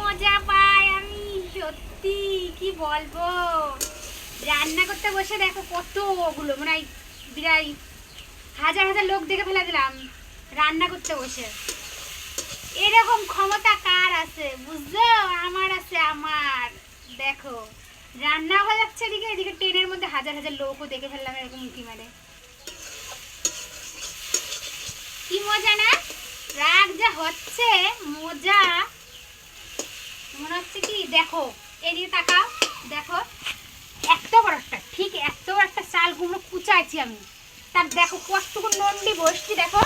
মজা পাই আমি, সত্যি, কি বলব? রান্না করতে বসে দেখো কত ওগুলো মানে বিরাই হাজার হাজার লোক দেখে ফেলে দিলাম রান্না করতে বসে। এরকম ক্ষমতা কার আছে বুঝলো আমার আছে আমার। দেখো, রান্না হয়ে যাচ্ছে এদিকে এদিকে ট্রেনের মধ্যে হাজার হাজার লোকও দেখে ফেললাম এরকম উঁকি মারে কি মজা না? রাগ যা হচ্ছে, মজা মনে হচ্ছে কি? দেখো এদিকে তাকাও। দেখো, এত বড় একটা, ঠিক এত বড় একটা চাল কুমড়ো কুচাইছি আমি। তার দেখো কতটুকু নন্ডি বসছি দেখো।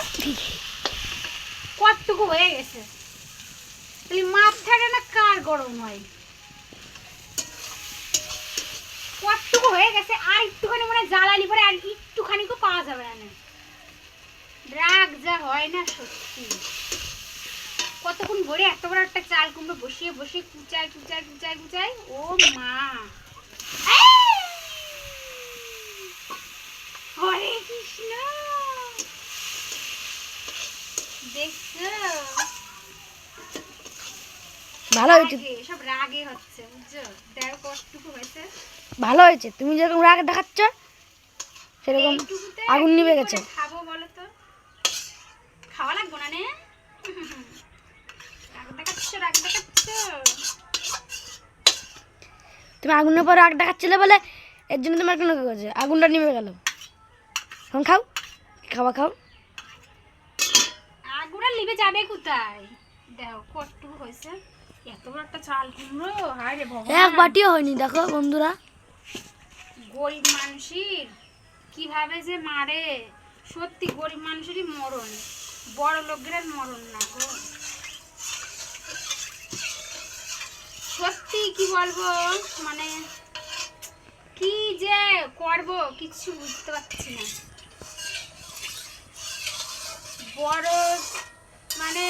কতটুকু হয়ে গেছে। তাহলে মাথাটা না কার গরম হয়? কতটুকু হয়ে গেছে, আর একটুখানি মানে জ্বালালি পরে, আর একটুখানি পাওয়া যাবে না। রাগ যা হয় না সত্যি। কতক্ষণ ভরে এত বড় একটা চাল কুমড়ো বসিয়ে বসিয়ে কুচায় কুচায় কুচায় কুচায়? ও মা। হরে কৃষ্ণ। দেখছ? ভালো হয়েছে। সব রাগে হচ্ছে বুঝছ? দেখো কতটুকু হয়েছে। ভালো হয়েছে। তুমি যেরকম রাগ দেখাচ্ছ সেরকম আগুন নিভে গেছে। খাব বলো তো? খাওয়া লাগবো না নে রাগ দেখাচ্ছ রাগ দেখাচ্ছ তুমি আগুনের পর রাগ দেখাচ্ছিলে বলে এর জন্য তোমার কোনো কি হয়েছে? আগুনটা নিভে গেল। এখন খাও খাওয়া খাও? আগুরা লিবে যাবে কোথায়? দেখো কতটুকু হয়েছে। এত বড় একটা চাল কুমড়ো হায় রে এক বাটিও হয়নি দেখো বন্ধুরা। গরিব মানুষের কীভাবে যে মারে। সত্যি গরিব মানুষেরই মরণ। বড় লোকের মরণ না গো। সত্যি কি বলব? মানে কি যে করব, কিছু বুঝতে পারছি না। বড় মানে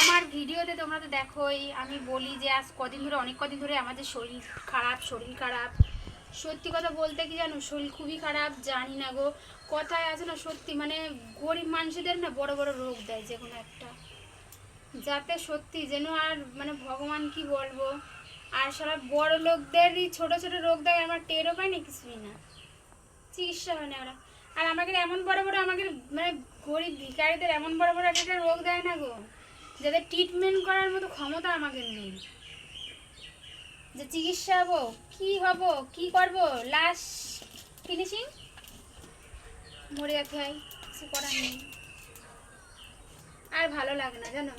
আমার ভিডিওতে তোমরা তো দেখোই, আমি বলি যে আজ কদিন ধরে, অনেক কদিন ধরে আমাদের শরীর খারাপ শরীর খারাপ। সত্যি কথা বলতে কি জানো, শরীর খুবই খারাপ, জানি না গো। কথায় আছে না, সত্যি মানে গরিব মানুষদের না বড় বড় রোগ দেয়, যে কোনো একটা। যাতে সত্যি যেন আর মানে ভগবান কি বলব আর সারা বড় লোকদেরই, ছোট ছোট রোগ দেয় আমার টেরও পায় না, কিছুই না। চিকিৎসা হয় না ওরা আর আমাকে এমন বড় বড় আমাকে মানে গরিব ভিকারিদের এমন বড় বড় একটা রোগ দেয় না গো, যাদের ট্রিটমেন্ট করার মতো ক্ষমতা আমাকে নেই। যে চিকিৎসা হব, কি হব, কি করব, লাশ ফিনিশিং মরে যেতে হয় কিছু করার নেই। আর ভালো লাগে না, জানো?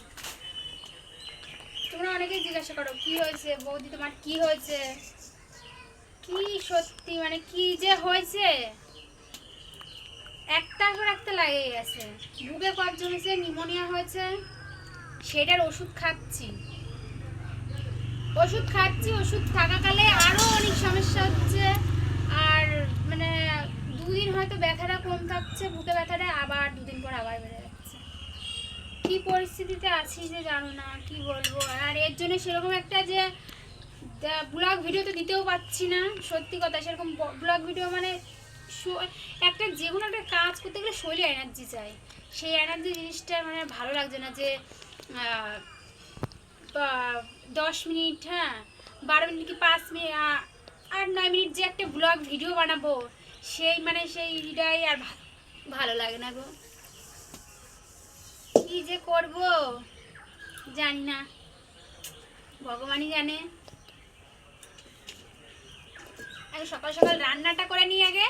অনেকেই জিজ্ঞাসা করো, কি হয়েছে? বৌদি তোমার কি হয়েছে? কি সত্যি? মানে কি যে হয়েছে? একটার পর একটা লাগিয়ে গেছে। বুকে কফ জমেছে নিমোনিয়া হয়েছে। সেটার ওষুধ খাচ্ছি। ওষুধ খাচ্ছি, ওষুধ থাকাকালে আরও অনেক সমস্যা হচ্ছে। আর মানে দুদিন হয়তো ব্যথাটা কম থাকছে, বুকে ব্যথাটা আবার দুদিন পর আবার বেড়ে কি পরিস্থিতিতে আছি যে জানো না, কি বলব? আর এর জন্য সেরকম একটা যে ব্লগ ভিডিও তো দিতেও পাচ্ছি না, সত্যি কথা। সেরকম ব্লগ ভিডিও মানে একটা যে কোনো একটা কাজ করতে গেলে শরীরে এনার্জি চাই। সেই এনার্জি জিনিসটা মানে ভালো লাগছে না যে দশ মিনিট হ্যাঁ বারো মিনিট কি পাঁচ মিনিট আট নয় মিনিট যে একটা ব্লগ ভিডিও বানাবো, সেই মানে সেইটাই আর ভালো লাগে না গো। যে করব? জানি না। ভগবানই জানে। আগে সকাল সকাল রান্নাটা করে নিই আগে।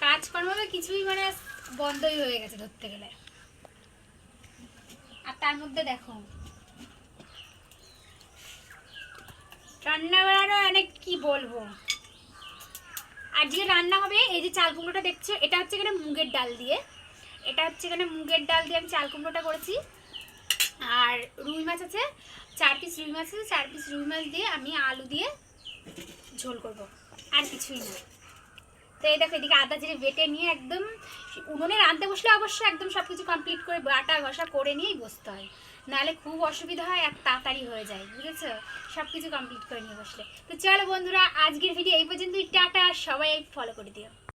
কাজকর্ম কিছুই মানে বন্ধই হয়ে গেছে ধরতে গেলে। আর তার মধ্যে দেখো। রান্না বাড়ারও অনেক কি বলব। আজকে রান্না হবে, এই যে চাল কুমড়োটা দেখছ, এটা হচ্ছে এখানে মুগের ডাল দিয়ে। এটা হচ্ছে এখানে মুগের ডাল দিয়ে আমি চাল কুমড়োটা করেছি। আর রুই মাছ আছে, চার পিস রুই মাছ আছে, চার পিস রুই মাছ দিয়ে আমি আলু দিয়ে ঝোল করব, আর কিছুই না। তো এই দেখো এদিকে আদা জিরে বেটে নিয়ে একদম উনুনে রাঁধতে বসলে অবশ্যই একদম সব কিছু কমপ্লিট করে বাটা ঘষা করে নিয়েই বসতে হয়। নাহলে খুব অসুবিধা হয় আর তাড়াতাড়ি হয়ে যায়, বুঝেছ? সব কিছু কমপ্লিট করে নিয়ে বসলে। তো চলো বন্ধুরা, আজকের ভিডিও এই পর্যন্তই। টাটা, সবাই ফলো করে দিও।